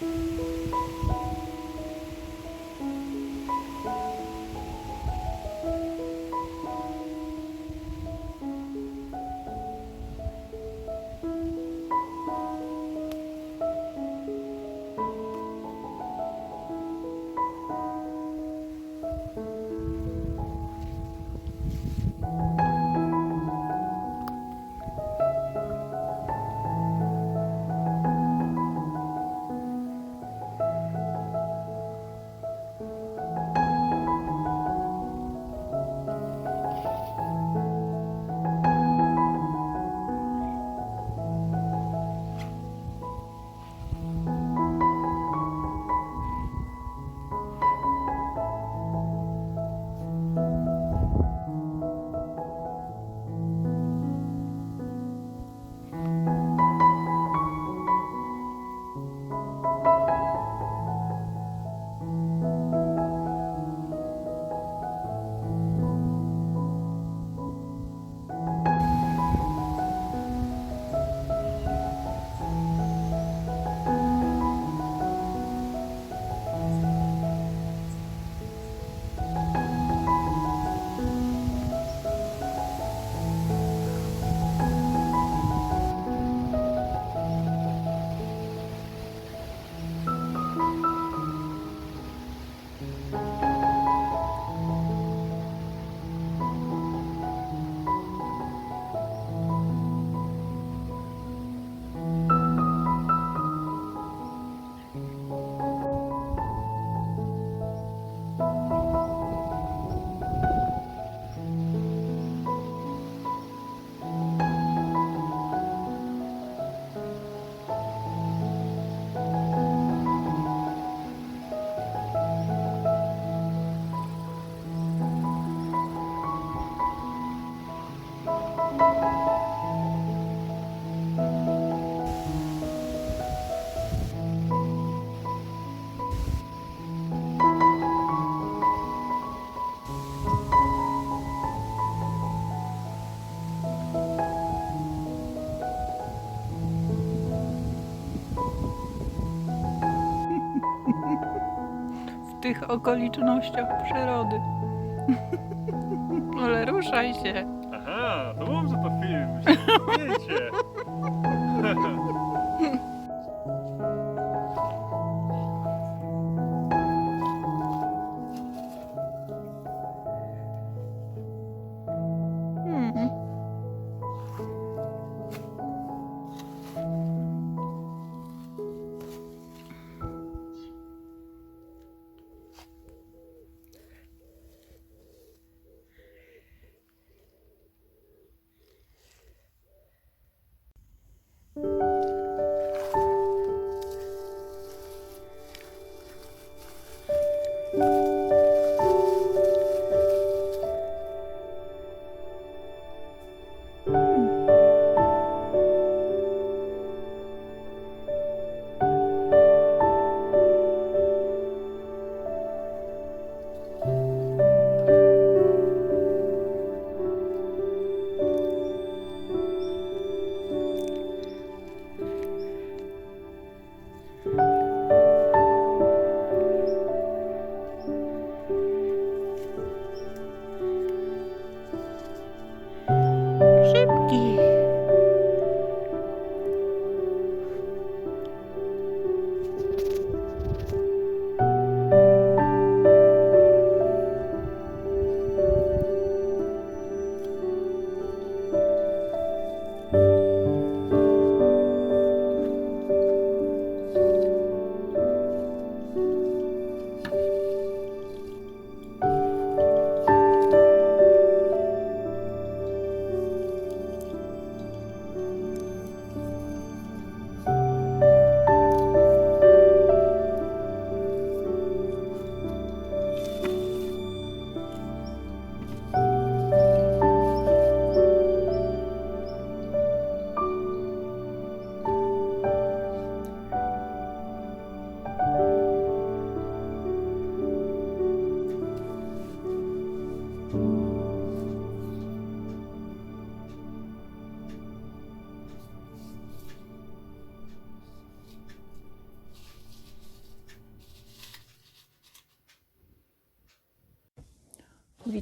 w okolicznościach przyrody. Ale ruszaj się. Aha, to mów, że to film. Wiecie.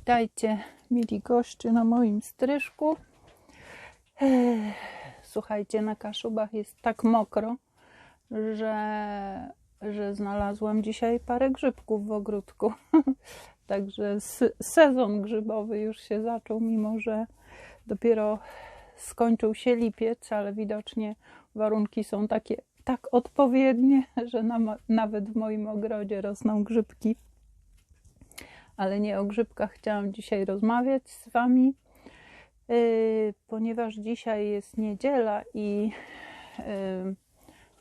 Witajcie, mili goście na moim stryżku. Słuchajcie, na Kaszubach jest tak mokro, że, że znalazłam dzisiaj parę grzybków w ogródku. Także sezon grzybowy już się zaczął, mimo że dopiero skończył się lipiec, ale widocznie warunki są takie tak odpowiednie, że na, nawet w moim ogrodzie rosną grzybki ale nie o grzybkach chciałam dzisiaj rozmawiać z Wami, yy, ponieważ dzisiaj jest niedziela i yy,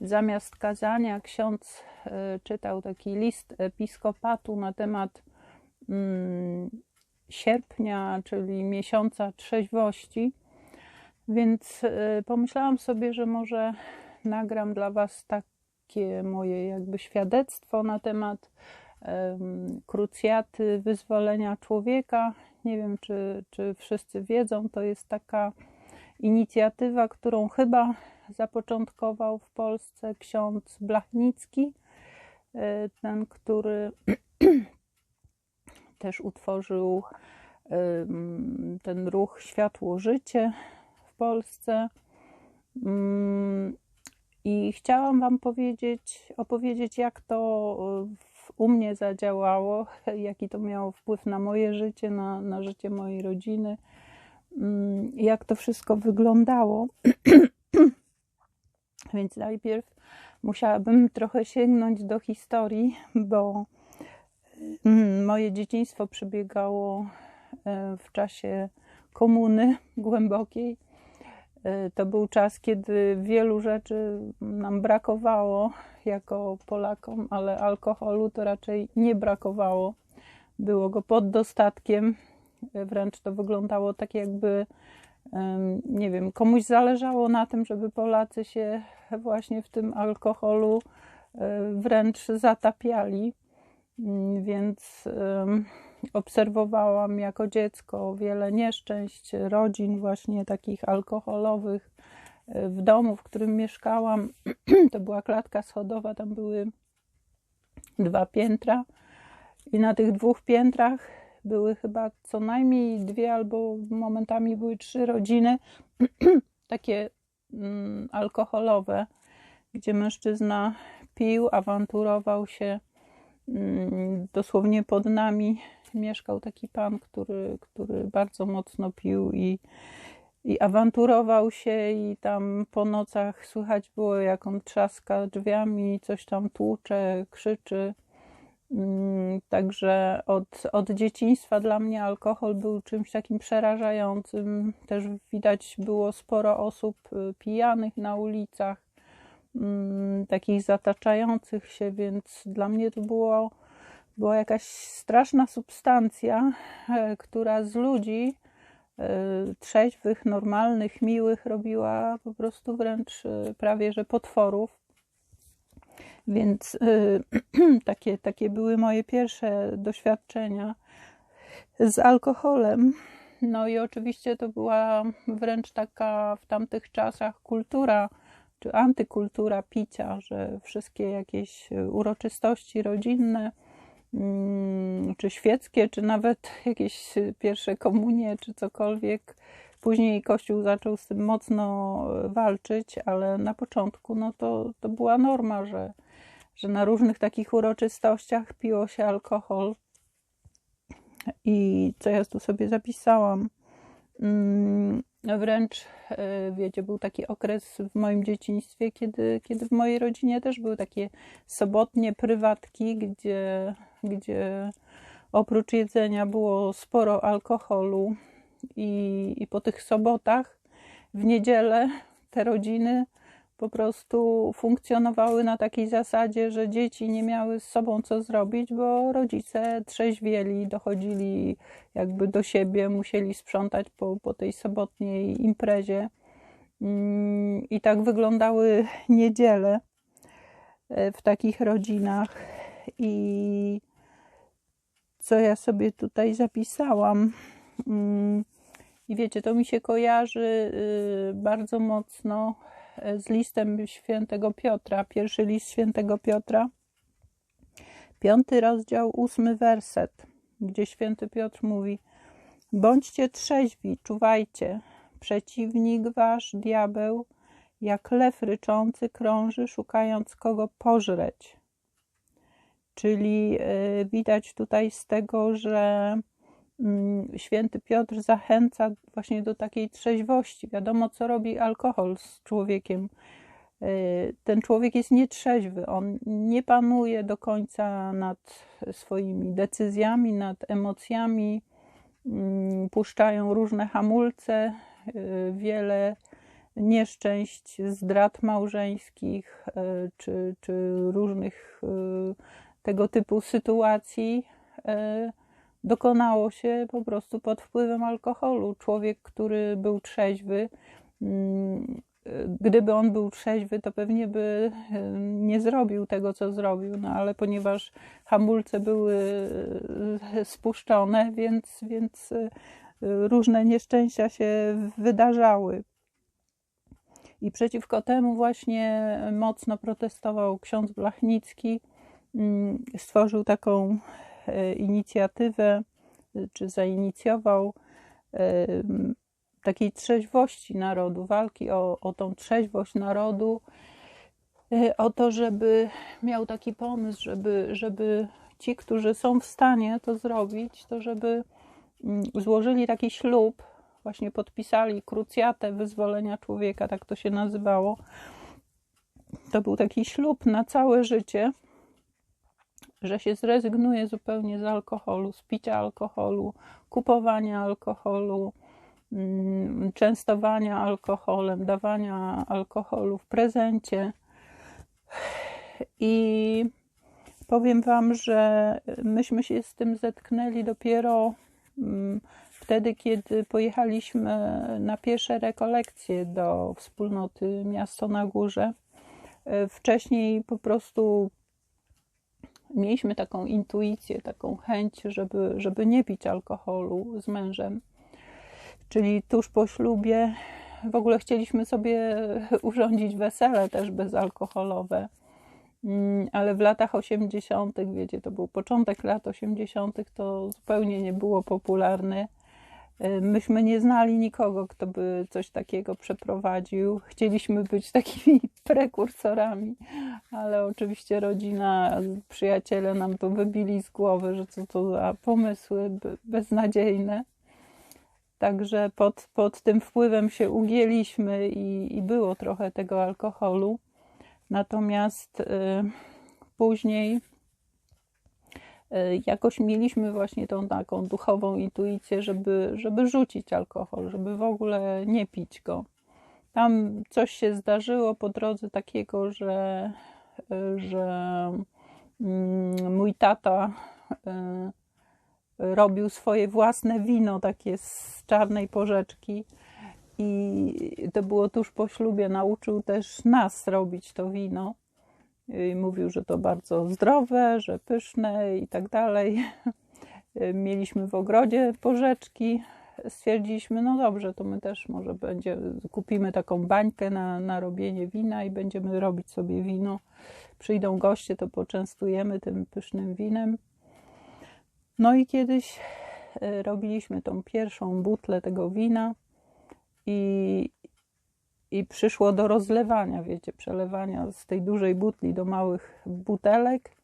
zamiast kazania ksiądz yy, czytał taki list episkopatu na temat mm, sierpnia, czyli miesiąca trzeźwości. Więc pomyślałam sobie, że może nagram dla Was takie moje jakby świadectwo na temat em, krucjaty wyzwolenia człowieka. Nie wiem, czy, czy wszyscy wiedzą, to jest taka inicjatywa, którą chyba zapoczątkował w Polsce ksiądz Blachnicki, e, ten, który też utworzył ten ruch Światło Życie w Polsce. Mm, I chciałam Wam powiedzieć, opowiedzieć, jak to w- u mnie zadziałało, jaki to miało wpływ na moje życie, na, na życie mojej rodziny, mm, jak to wszystko wyglądało. Więc najpierw musiałabym trochę sięgnąć do historii, bo mm, moje dzieciństwo przebiegało e, w czasie komuny głębokiej. E, To był czas, kiedy wielu rzeczy nam brakowało jako Polakom, ale alkoholu to raczej nie brakowało. Było go pod dostatkiem. Wręcz to wyglądało tak, jakby, nie wiem, komuś zależało na tym, żeby Polacy się właśnie w tym alkoholu e, wręcz zatapiali. Mm, Więc obserwowałam jako dziecko wiele nieszczęść rodzin, właśnie takich alkoholowych. W domu, w którym mieszkałam, to była klatka schodowa, tam były dwa piętra, i na tych dwóch piętrach były chyba co najmniej dwie, albo momentami były trzy rodziny, takie mm, alkoholowe, gdzie mężczyzna pił, awanturował się. Mm, Dosłownie pod nami mieszkał taki pan, który, który bardzo mocno pił i, i awanturował się, i tam po nocach słychać było, jak on trzaska drzwiami, coś tam tłucze, krzyczy. Mm, Także od, od dzieciństwa dla mnie alkohol był czymś takim przerażającym. Też widać było sporo osób y, pijanych na ulicach, mm, takich zataczających się, więc dla mnie to było, była jakaś straszna substancja, e, która z ludzi trzeźwych, normalnych, miłych robiła po prostu wręcz e, prawie że potworów. Więc y, takie, takie były moje pierwsze doświadczenia z alkoholem. No i oczywiście to była wręcz taka w tamtych czasach kultura, czy antykultura picia, że wszystkie jakieś uroczystości rodzinne, czy świeckie, czy nawet jakieś pierwsze komunie, czy cokolwiek. Później Kościół zaczął z tym mocno walczyć, ale na początku no to, to była norma, że, że na różnych takich uroczystościach piło się alkohol. I co ja tu sobie zapisałam? Mm, Wręcz, e, wiecie, był taki okres w moim dzieciństwie, kiedy, kiedy w mojej rodzinie też były takie sobotnie prywatki, gdzie, gdzie oprócz jedzenia było sporo alkoholu. I, I po tych sobotach, w niedzielę, te rodziny po prostu funkcjonowały na takiej zasadzie, że dzieci nie miały z sobą co zrobić, bo rodzice trzeźwieli, dochodzili jakby do siebie, musieli sprzątać po, po tej sobotniej imprezie. Mm, I tak wyglądały niedziele e, w takich rodzinach. I co ja sobie tutaj zapisałam? Mm, I wiecie, to mi się kojarzy y, bardzo mocno z listem świętego Piotra, pierwszy list świętego Piotra, piąty rozdział, ósmy werset. gdzie święty Piotr mówi: Bądźcie trzeźwi, czuwajcie. Przeciwnik wasz, diabeł, jak lew ryczący, krąży, szukając kogo pożreć. Czyli y, widać tutaj z tego, że święty Piotr zachęca właśnie do takiej trzeźwości. Wiadomo, co robi alkohol z człowiekiem. Y, ten człowiek jest nietrzeźwy, on nie panuje do końca nad swoimi decyzjami, nad emocjami. Mm, puszczają różne hamulce, y, wiele nieszczęść, zdrad małżeńskich czy, czy różnych tego typu sytuacji dokonało się po prostu pod wpływem alkoholu. Człowiek, który był trzeźwy, mm, gdyby on był trzeźwy, to pewnie by e, nie zrobił tego, co zrobił, no ale ponieważ hamulce były e, spuszczone, więc, więc różne nieszczęścia się wydarzały. I przeciwko temu właśnie mocno protestował ksiądz Blachnicki, Mm, stworzył taką e, inicjatywę, czy zainicjował e, takiej trzeźwości narodu, walki o, o tą trzeźwość narodu, e, o to, żeby miał taki pomysł, żeby, żeby ci, którzy są w stanie to zrobić, to żeby mm, złożyli taki ślub, właśnie podpisali krucjatę wyzwolenia człowieka, tak to się nazywało. To był taki ślub na całe życie, że się zrezygnuje zupełnie z alkoholu, z picia alkoholu, kupowania alkoholu, mm, częstowania alkoholem, dawania alkoholu w prezencie. I powiem Wam, że myśmy się z tym zetknęli dopiero mm, wtedy, kiedy pojechaliśmy na pierwsze rekolekcje do wspólnoty Miasto na Górze. Wcześniej po prostu mieliśmy taką intuicję, taką chęć, żeby, żeby nie pić alkoholu z mężem. Czyli tuż po ślubie w ogóle chcieliśmy sobie urządzić wesele też bezalkoholowe. Mm, ale w latach 80., wiecie, to był początek lat 80., to zupełnie nie było popularne. Y, myśmy nie znali nikogo, kto by coś takiego przeprowadził. Chcieliśmy być takimi prekursorami, ale oczywiście rodzina, przyjaciele nam to wybili z głowy, że co to za pomysły beznadziejne. Także pod, pod tym wpływem się ugięliśmy i, i było trochę tego alkoholu. Natomiast y, później jakoś mieliśmy właśnie tą taką duchową intuicję, żeby, żeby rzucić alkohol, żeby w ogóle nie pić go. Tam coś się zdarzyło po drodze takiego, że, e, że mm, mój tata e, robił swoje własne wino, takie z czarnej porzeczki. I to było tuż po ślubie. Nauczył też nas robić to wino i mówił, że to bardzo zdrowe, że pyszne i tak dalej. Mieliśmy w ogrodzie porzeczki. Stwierdziliśmy, no dobrze, to my też może będzie, kupimy taką bańkę na, na robienie wina i będziemy robić sobie wino. Przyjdą goście, to poczęstujemy tym pysznym winem. No i kiedyś e, robiliśmy tą pierwszą butlę tego wina i, i przyszło do rozlewania, wiecie, przelewania z tej dużej butli do małych butelek.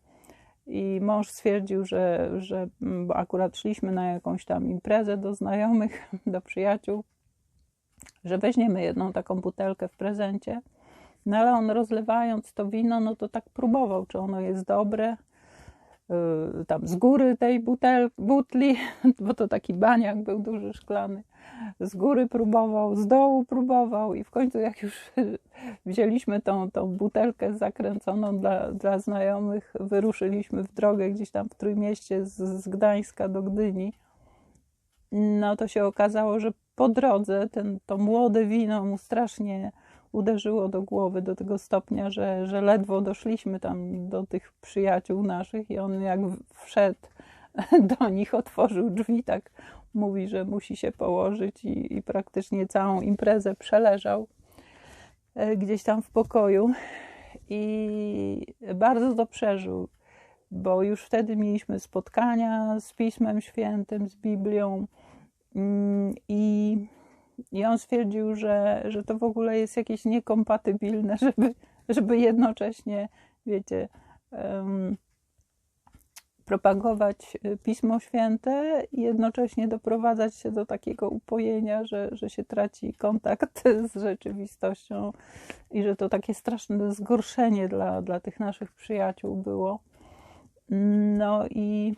I mąż stwierdził, że, że bo akurat szliśmy na jakąś tam imprezę do znajomych, do przyjaciół, że weźmiemy jedną taką butelkę w prezencie. No ale on rozlewając to wino, no to tak próbował, czy ono jest dobre. Yy, tam z góry tej butel, butli, bo to taki baniak był duży, szklany. Z góry próbował, z dołu próbował i w końcu jak już wzięliśmy tą, tą butelkę zakręconą dla, dla znajomych, wyruszyliśmy w drogę gdzieś tam w Trójmieście z, z Gdańska do Gdyni, no to się okazało, że po drodze ten, to młode wino mu strasznie uderzyło do głowy do tego stopnia, że, że ledwo doszliśmy tam do tych przyjaciół naszych i on jak wszedł do nich, otworzył drzwi, tak mówi, że musi się położyć i, i praktycznie całą imprezę przeleżał e, gdzieś tam w pokoju i bardzo to przeżył. bo już wtedy mieliśmy spotkania z Pismem Świętym, z Biblią mm, i, i on stwierdził, że, że to w ogóle jest jakieś niekompatybilne, żeby, żeby jednocześnie, wiecie, um, propagować Pismo Święte i jednocześnie doprowadzać się do takiego upojenia, że, że się traci kontakt z rzeczywistością i że to takie straszne zgorszenie dla, dla tych naszych przyjaciół było. No i,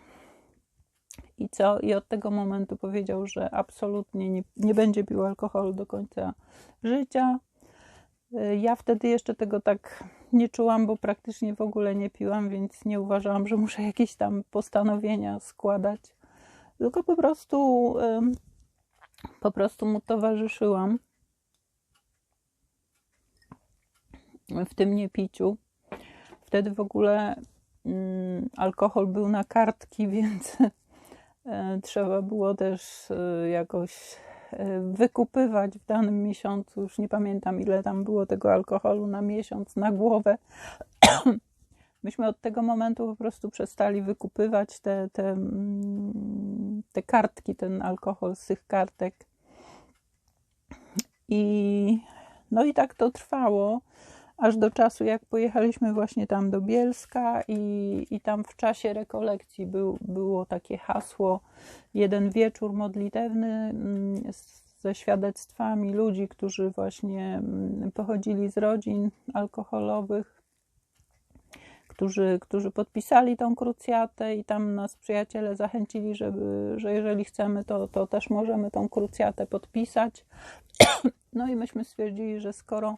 i co? I od tego momentu powiedział, że absolutnie nie, nie będzie pił alkoholu do końca życia. Ja wtedy jeszcze tego tak nie czułam, bo praktycznie w ogóle nie piłam, więc nie uważałam, że muszę jakieś tam postanowienia składać. Tylko po prostu po prostu mu towarzyszyłam w tym niepiciu. Wtedy w ogóle alkohol był na kartki, więc trzeba było też e, jakoś e, wykupywać w danym miesiącu. Już nie pamiętam, ile tam było tego alkoholu na miesiąc, na głowę. Myśmy od tego momentu po prostu przestali wykupywać te, te, mm, te kartki, ten alkohol z tych kartek. I no i tak to trwało aż do czasu, jak pojechaliśmy właśnie tam do Bielska i, i tam w czasie rekolekcji był, było takie hasło, jeden wieczór modlitewny mm, ze świadectwami ludzi, którzy właśnie mm, pochodzili z rodzin alkoholowych, którzy, którzy podpisali tą krucjatę i tam nas przyjaciele zachęcili, żeby, że jeżeli chcemy, to, to też możemy tą krucjatę podpisać. No i myśmy stwierdzili, że skoro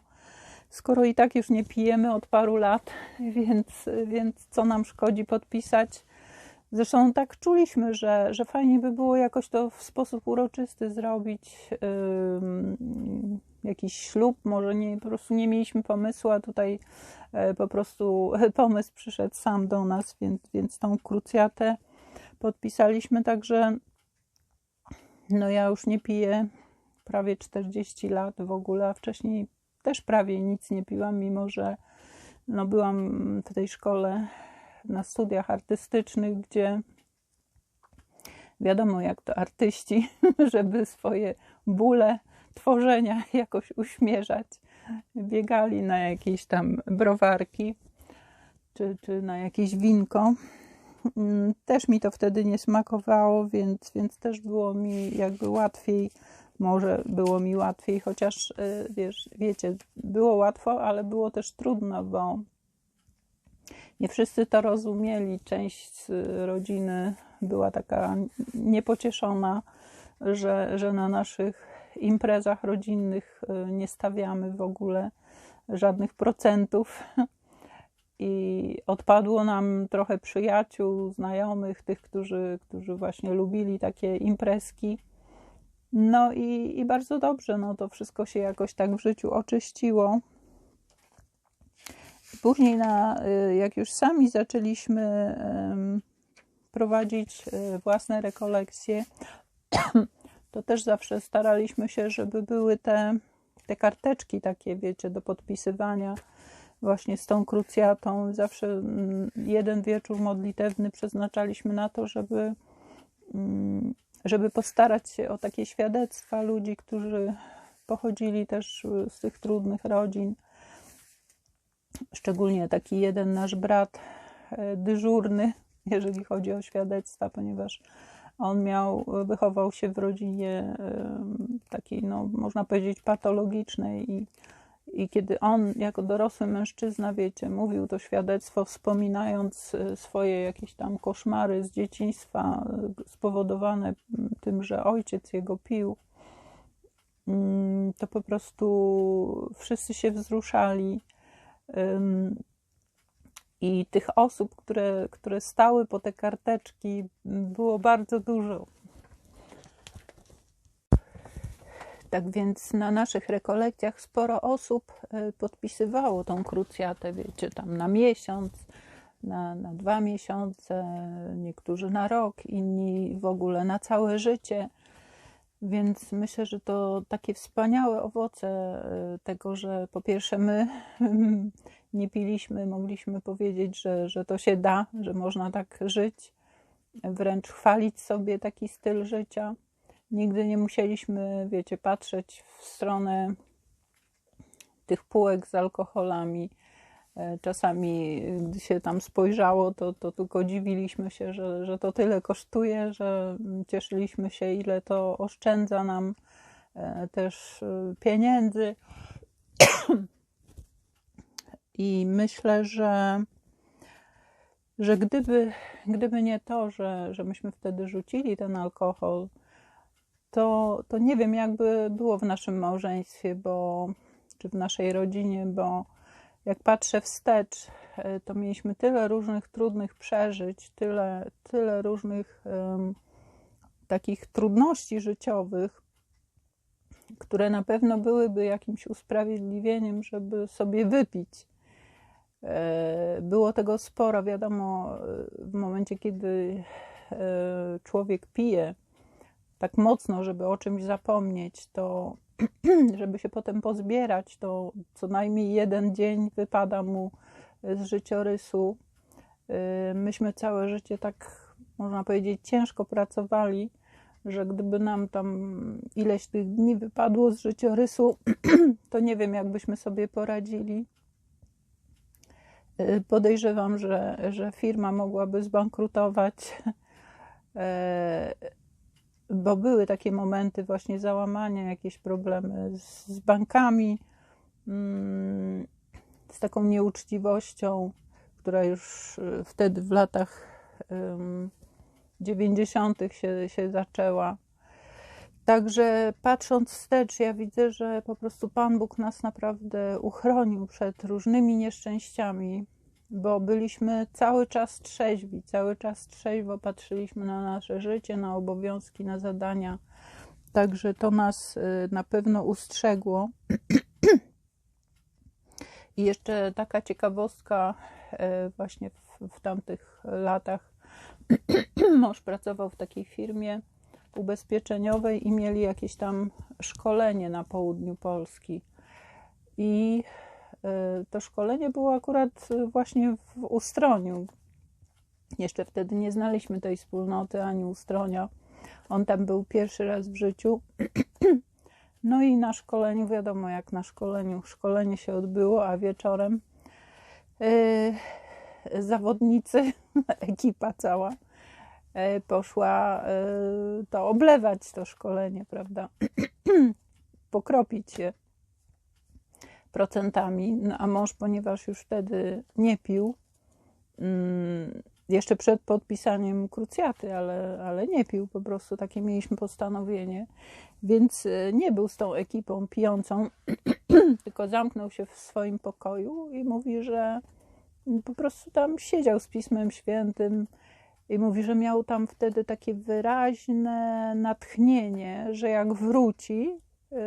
skoro i tak już nie pijemy od paru lat, więc, więc co nam szkodzi podpisać. Zresztą tak czuliśmy, że, że fajnie by było jakoś to w sposób uroczysty zrobić. Yy, jakiś ślub, może nie, po prostu nie mieliśmy pomysłu, a tutaj yy, po prostu pomysł przyszedł sam do nas, więc, więc tą krucjatę podpisaliśmy. Także no ja już nie piję prawie 40 lat w ogóle, a wcześniej też prawie nic nie piłam, mimo że no, byłam w tej szkole na studiach artystycznych, gdzie wiadomo, jak to artyści, żeby swoje bóle tworzenia jakoś uśmierzać, biegali na jakieś tam browarki czy, czy na jakieś winko. Mm, też mi to wtedy nie smakowało, więc, więc też było mi jakby łatwiej może było mi łatwiej, chociaż y, wiesz, wiecie, było łatwo, ale było też trudno, bo nie wszyscy to rozumieli. Część rodziny była taka niepocieszona, że, że na naszych imprezach rodzinnych y, nie stawiamy w ogóle żadnych procentów. I odpadło nam trochę przyjaciół, znajomych, tych, którzy, którzy właśnie lubili takie imprezki. No i, i bardzo dobrze, no to wszystko się jakoś tak w życiu oczyściło. Później, na, y, jak już sami zaczęliśmy prowadzić y, własne rekolekcje, to też zawsze staraliśmy się, żeby były te, te karteczki takie, wiecie, do podpisywania właśnie z tą krucjatą. Zawsze mm, jeden wieczór modlitewny przeznaczaliśmy na to, żeby mm, żeby postarać się o takie świadectwa ludzi, którzy pochodzili też z tych trudnych rodzin. Szczególnie taki jeden nasz brat e, dyżurny, jeżeli chodzi o świadectwa, ponieważ on miał, wychował się w rodzinie takiej, no, można powiedzieć, patologicznej i i kiedy on, jako dorosły mężczyzna, wiecie, mówił to świadectwo, wspominając e, swoje jakieś tam koszmary z dzieciństwa, e, spowodowane tym, że ojciec jego pił, mm, to po prostu wszyscy się wzruszali. I tych osób, które, które stały po te karteczki, było bardzo dużo. Tak więc na naszych rekolekcjach sporo osób e, podpisywało tą krucjatę, wiecie, tam na miesiąc, na, na dwa miesiące, niektórzy na rok, inni w ogóle na całe życie. Więc myślę, że to takie wspaniałe owoce e, tego, że po pierwsze my nie piliśmy, mogliśmy powiedzieć, że, że to się da, że można tak żyć, wręcz chwalić sobie taki styl życia. Nigdy nie musieliśmy, wiecie, patrzeć w stronę tych półek z alkoholami. E, czasami, gdy się tam spojrzało, to, to tylko dziwiliśmy się, że, że to tyle kosztuje, że cieszyliśmy się, ile to oszczędza nam e, też e, pieniędzy. I myślę, że, że gdyby, gdyby nie to, że, że myśmy wtedy rzucili ten alkohol, to, to nie wiem, jakby było w naszym małżeństwie, bo, czy w naszej rodzinie, bo jak patrzę wstecz, e, to mieliśmy tyle różnych trudnych przeżyć, tyle, tyle różnych um, takich trudności życiowych, które na pewno byłyby jakimś usprawiedliwieniem, żeby sobie wypić. E, było tego sporo, wiadomo, w momencie, kiedy e, człowiek pije tak mocno, żeby o czymś zapomnieć, to żeby się potem pozbierać, to co najmniej jeden dzień wypada mu z życiorysu. Y, myśmy całe życie tak, można powiedzieć, ciężko pracowali, że gdyby nam tam ileś tych dni wypadło z życiorysu, to nie wiem, jakbyśmy sobie poradzili. Y, podejrzewam, że, że firma mogłaby zbankrutować. Bo były takie momenty właśnie załamania, jakieś problemy z, z bankami, mm, z taką nieuczciwością, która już y, wtedy w latach 90. się, się zaczęła. Także patrząc wstecz, ja widzę, że po prostu Pan Bóg nas naprawdę uchronił przed różnymi nieszczęściami, bo byliśmy cały czas trzeźwi, cały czas trzeźwo patrzyliśmy na nasze życie, na obowiązki, na zadania. Także to nas y, na pewno ustrzegło. I jeszcze taka ciekawostka, y, właśnie w, w tamtych latach mąż pracował w takiej firmie ubezpieczeniowej i mieli jakieś tam szkolenie na południu Polski. I to szkolenie było akurat e, właśnie w Ustroniu. Jeszcze wtedy nie znaliśmy tej wspólnoty ani Ustronia. On tam był pierwszy raz w życiu. No i na szkoleniu, wiadomo jak na szkoleniu, szkolenie się odbyło, a wieczorem yy, zawodnicy, ekipa cała yy, poszła yy, to oblewać to szkolenie, prawda? Pokropić się procentami, no a mąż, ponieważ już wtedy nie pił, mm, jeszcze przed podpisaniem krucjaty, ale, ale nie pił, po prostu takie mieliśmy postanowienie, więc e, nie był z tą ekipą pijącą, tylko zamknął się w swoim pokoju i mówi, że po prostu tam siedział z Pismem Świętym i mówi, że miał tam wtedy takie wyraźne natchnienie, że jak wróci,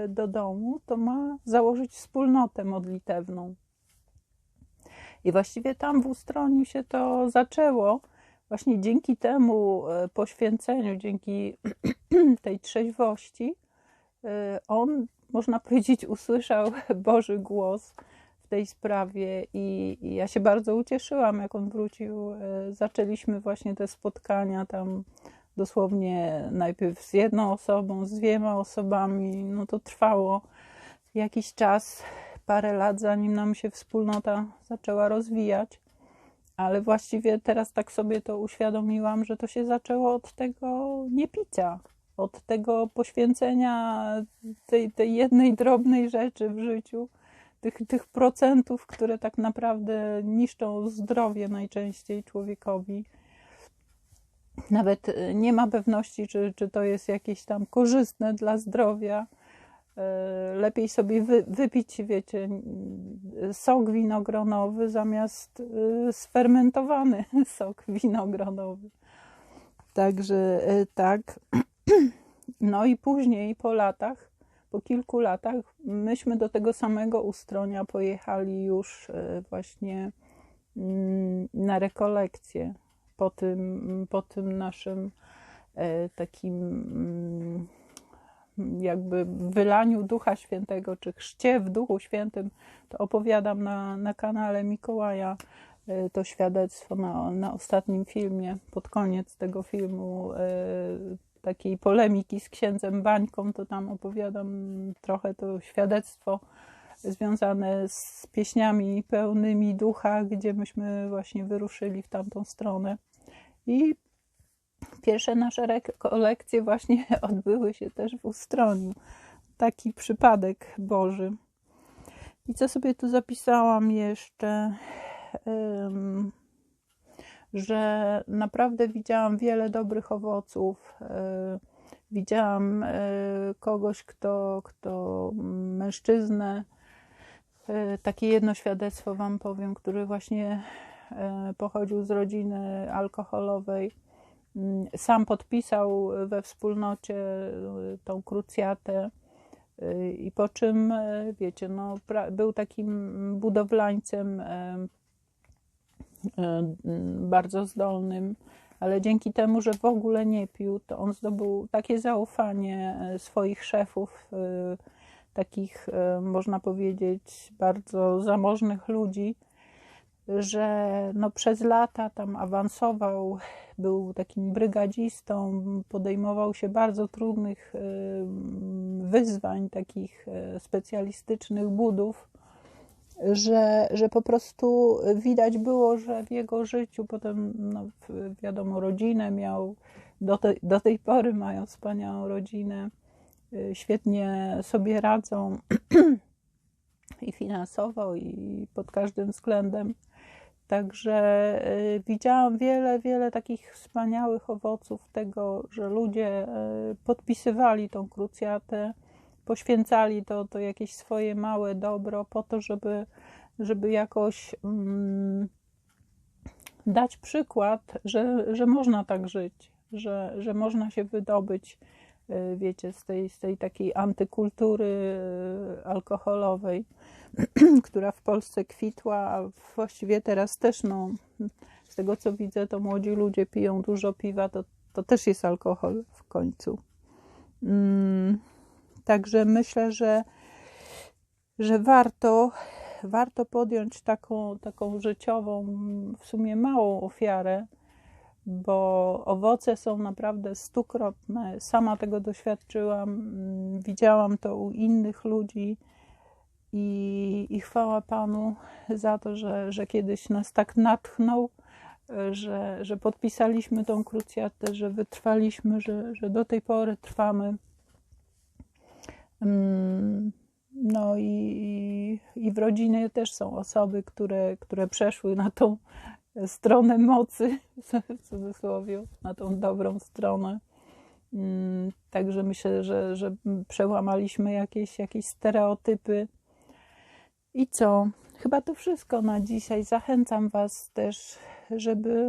do domu, to ma założyć wspólnotę modlitewną. I właściwie tam w Ustroniu się to zaczęło. Właśnie dzięki temu y, poświęceniu, dzięki tej trzeźwości, y, on, można powiedzieć, usłyszał Boży głos w tej sprawie i ja się bardzo ucieszyłam, jak on wrócił. Zaczęliśmy właśnie te spotkania tam dosłownie najpierw z jedną osobą, z dwiema osobami. No to trwało jakiś czas, parę lat, zanim nam się wspólnota zaczęła rozwijać. Ale właściwie teraz tak sobie to uświadomiłam, że to się zaczęło od tego niepicia, od tego poświęcenia tej, tej jednej drobnej rzeczy w życiu, tych, tych procentów, które tak naprawdę niszczą zdrowie najczęściej człowiekowi nawet y, nie ma pewności, czy, czy to jest jakieś tam korzystne dla zdrowia. Y, lepiej sobie wy, wypić, wiecie, sok winogronowy zamiast y, sfermentowany sok winogronowy. Także tak. No i później po latach, po kilku latach, myśmy do tego samego ustronia pojechali już właśnie mm, na rekolekcję po tym, po tym naszym e, takim mm, jakby wylaniu Ducha Świętego, czy chrzcie w Duchu Świętym, to opowiadam na, na kanale Mikołaja y, to świadectwo na, na ostatnim filmie, pod koniec tego filmu, y, takiej polemiki z księdzem Bańką, to tam opowiadam trochę to świadectwo związane z pieśniami pełnymi ducha, gdzie myśmy właśnie wyruszyli w tamtą stronę. I pierwsze nasze rekolekcje właśnie odbyły się też w Ustroniu. Taki przypadek Boży. I co sobie tu zapisałam jeszcze? Um, że naprawdę widziałam wiele dobrych owoców. E, widziałam e, kogoś, kto, kto mężczyznę, e, takie jedno świadectwo Wam powiem, który właśnie pochodził z rodziny alkoholowej. Mm, sam podpisał we wspólnocie tą krucjatę i po czym, wiecie, no, był takim budowlańcem E, bardzo zdolnym, ale dzięki temu, że w ogóle nie pił, to on zdobył takie zaufanie e, swoich szefów, e, takich można powiedzieć bardzo zamożnych ludzi, że no przez lata tam awansował, był takim brygadzistą, podejmował się bardzo trudnych wyzwań, takich specjalistycznych budów że, że po prostu widać było, że w jego życiu potem, no, wiadomo, rodzinę miał, do, te, do tej pory mają wspaniałą rodzinę, y, świetnie sobie radzą i finansowo, i pod każdym względem. Także y, widziałam wiele, wiele takich wspaniałych owoców tego, że ludzie y, podpisywali tą krucjatę poświęcali to, to jakieś swoje małe dobro po to, żeby, żeby jakoś mm, dać przykład, że, że można tak żyć, że, że można się wydobyć, wiecie, z tej, z tej takiej antykultury y, alkoholowej, która w Polsce kwitła, a właściwie teraz też, no, z tego co widzę, to młodzi ludzie piją dużo piwa, to, to też jest alkohol w końcu. Mm. Także myślę, że, że warto, warto podjąć taką, taką życiową, w sumie małą ofiarę, bo owoce są naprawdę stukrotne. Sama tego doświadczyłam, mm, widziałam to u innych ludzi. I, I chwała Panu za to, że, że kiedyś nas tak natchnął, że, że podpisaliśmy tą krucjatę, że wytrwaliśmy, że, że do tej pory trwamy. Mm, no i, i w rodzinie też są osoby, które, które przeszły na tą stronę mocy, w cudzysłowie, na tą dobrą stronę. Mm, także myślę, że, że przełamaliśmy jakieś, jakieś stereotypy. I co? Chyba to wszystko na dzisiaj. Zachęcam Was też, żeby,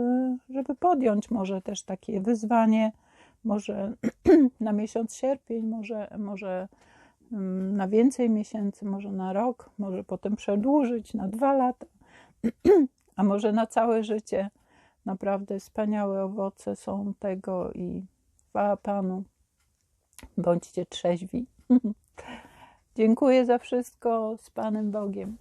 żeby podjąć może też takie wyzwanie, może na miesiąc sierpień, może, może Mm, na więcej miesięcy, może na rok, może potem przedłużyć na dwa lata, a może na całe życie. Naprawdę wspaniałe owoce są tego i chwała Panu. Bądźcie trzeźwi. Dziękuję za wszystko z Panem Bogiem.